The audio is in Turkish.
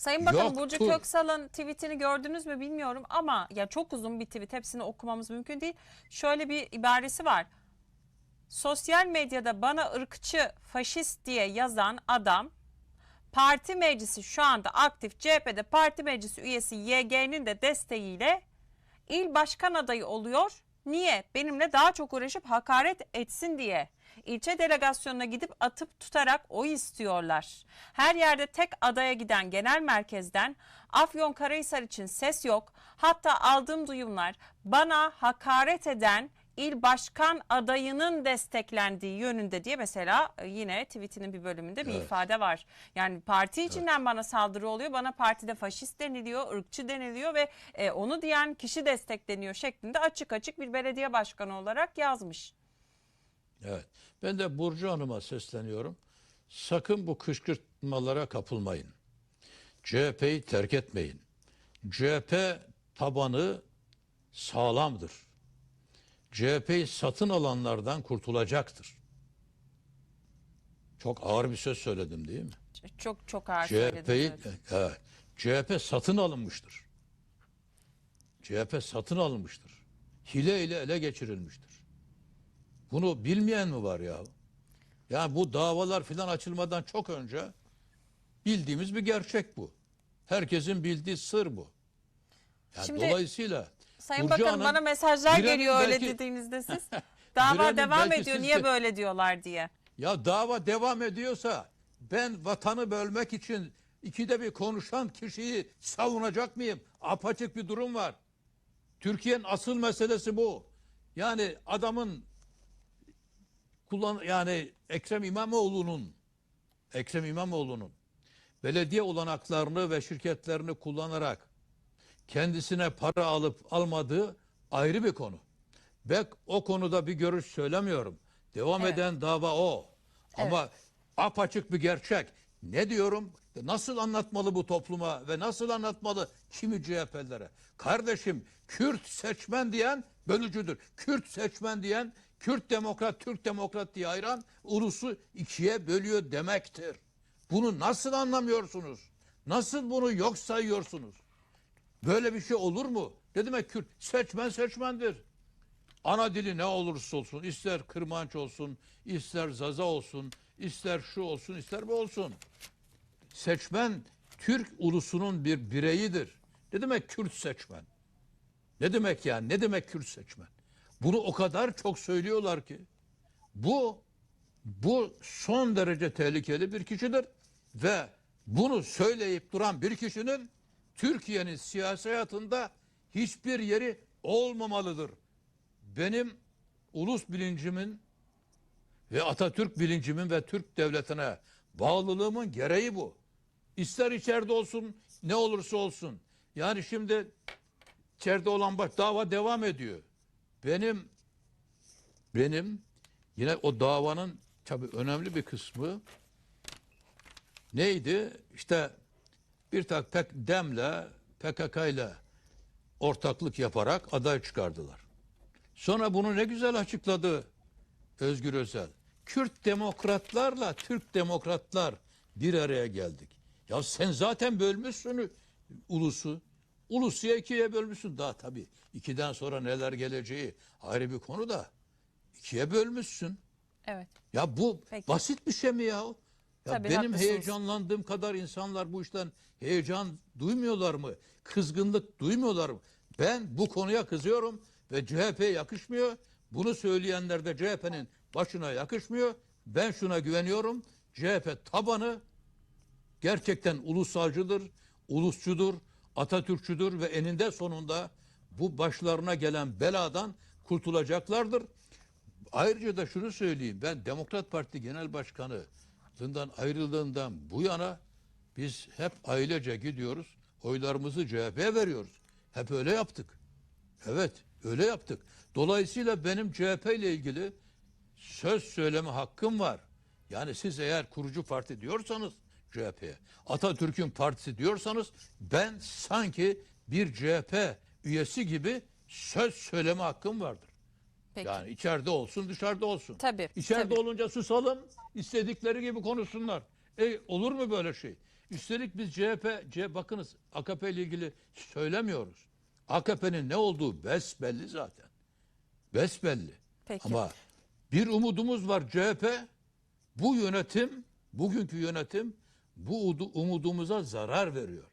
Sayın Bakanım Yoktur. Burcu Köksal'ın tweetini gördünüz mü bilmiyorum ama ya çok uzun bir tweet hepsini okumamız mümkün değil. Şöyle bir ibaresi var. Sosyal medyada bana ırkçı, faşist diye yazan adam parti meclisi şu anda aktif CHP'de parti meclisi üyesi YG'nin de desteğiyle il başkan adayı oluyor. Niye? Benimle daha çok uğraşıp hakaret etsin diye. İlçe delegasyonuna gidip atıp tutarak oy istiyorlar. Her yerde tek adaya giden genel merkezden Afyon Karahisar için ses yok. Hatta aldığım duyumlar bana hakaret eden il başkan adayının desteklendiği yönünde diye mesela e, yine tweetinin bir bölümünde bir Evet. ifade var. Yani parti içinden bana saldırı oluyor. Bana partide faşist deniliyor, ırkçı deniliyor ve e, onu diyen kişi destekleniyor şeklinde açık açık bir belediye başkanı olarak yazmış. Evet. Ben de Burcu Hanım'a sesleniyorum. Sakın bu kışkırtmalara kapılmayın. CHP'yi terk etmeyin. CHP tabanı sağlamdır. CHP'yi satın alanlardan kurtulacaktır. Çok ağır bir söz söyledim değil mi? Çok çok ağır CHP'yi evet, CHP satın alınmıştır. CHP satın alınmıştır. Hile ile ele geçirilmiştir. Bunu bilmeyen mi var ya? Yani bu davalar filan açılmadan çok önce bildiğimiz bir gerçek bu. Herkesin bildiği sır bu. Yani Şimdi- dolayısıyla Sayın Burcu Bakanım Hanım, bana mesajlar geliyor öyle belki- dediğinizde siz. Dava devam ediyor niye de- böyle diyorlar diye. Ya dava devam ediyorsa ben vatanı bölmek için ikide bir konuşan kişiyi savunacak mıyım? Apaçık bir durum var. Türkiye'nin asıl meselesi bu. Yani adamın kullan yani Ekrem İmamoğlu'nun Ekrem İmamoğlu'nun belediye olanaklarını ve şirketlerini kullanarak kendisine para alıp almadığı ayrı bir konu. Ben o konuda bir görüş söylemiyorum. Devam Evet. eden dava o. Ama apaçık bir gerçek. Ne diyorum? Nasıl anlatmalı bu topluma ve nasıl anlatmalı kimi CHP'lere? Kardeşim Kürt seçmen diyen bölücüdür. Kürt seçmen diyen Kürt demokrat, Türk demokrat diye ayıran ulusu ikiye bölüyor demektir. Bunu nasıl anlamıyorsunuz? Nasıl bunu yok sayıyorsunuz? Böyle bir şey olur mu? Ne demek Kürt? Seçmen seçmendir. Ana dili ne olursa olsun, ister kırmanç olsun, ister zaza olsun, ister şu olsun, ister bu olsun. Seçmen Türk ulusunun bir bireyidir. Ne demek Kürt seçmen? Ne demek yani? Ne demek Kürt seçmen? Bunu o kadar çok söylüyorlar ki. Bu bu son derece tehlikeli bir kişidir ve bunu söyleyip duran bir kişinin Türkiye'nin siyasi hayatında hiçbir yeri olmamalıdır. Benim ulus bilincimin ve Atatürk bilincimin ve Türk devletine bağlılığımın gereği bu. İster içeride olsun ne olursa olsun. Yani şimdi içeride olan bak dava devam ediyor. Benim benim yine o davanın tabii önemli bir kısmı neydi? İşte bir tak pek demle PKK ile ortaklık yaparak aday çıkardılar. Sonra bunu ne güzel açıkladı Özgür Özel. Kürt demokratlarla Türk demokratlar bir araya geldik. Ya sen zaten bölmüşsün ulusu. Ulusu ya ikiye bölmüşsün. Daha tabii ikiden sonra neler geleceği ayrı bir konu da. ikiye bölmüşsün. Evet. Ya bu Peki. basit bir şey mi ya? Ya Tabii, benim haklısınız. heyecanlandığım kadar insanlar bu işten heyecan duymuyorlar mı? Kızgınlık duymuyorlar mı? Ben bu konuya kızıyorum ve CHP'ye yakışmıyor. Bunu söyleyenler de CHP'nin başına yakışmıyor. Ben şuna güveniyorum. CHP tabanı gerçekten ulusalcıdır, ulusçudur, Atatürkçüdür ve eninde sonunda bu başlarına gelen beladan kurtulacaklardır. Ayrıca da şunu söyleyeyim. Ben Demokrat Parti Genel Başkanı'ndan ayrıldığından bu yana biz hep ailece gidiyoruz. Oylarımızı CHP'ye veriyoruz. Hep öyle yaptık. Evet öyle yaptık. Dolayısıyla benim CHP ile ilgili söz söyleme hakkım var. Yani siz eğer kurucu parti diyorsanız CHP'ye, Atatürk'ün partisi diyorsanız ben sanki bir CHP üyesi gibi söz söyleme hakkım vardır. Peki. Yani içeride olsun dışarıda olsun. Tabii, İçeride tabii. olunca susalım istedikleri gibi konuşsunlar. E, olur mu böyle şey? Üstelik biz CHP, C, bakınız AKP ile ilgili söylemiyoruz. AKP'nin ne olduğu besbelli zaten. Besbelli. Peki. Ama bir umudumuz var CHP. Bu yönetim, bugünkü yönetim bu udu- umudumuza zarar veriyor.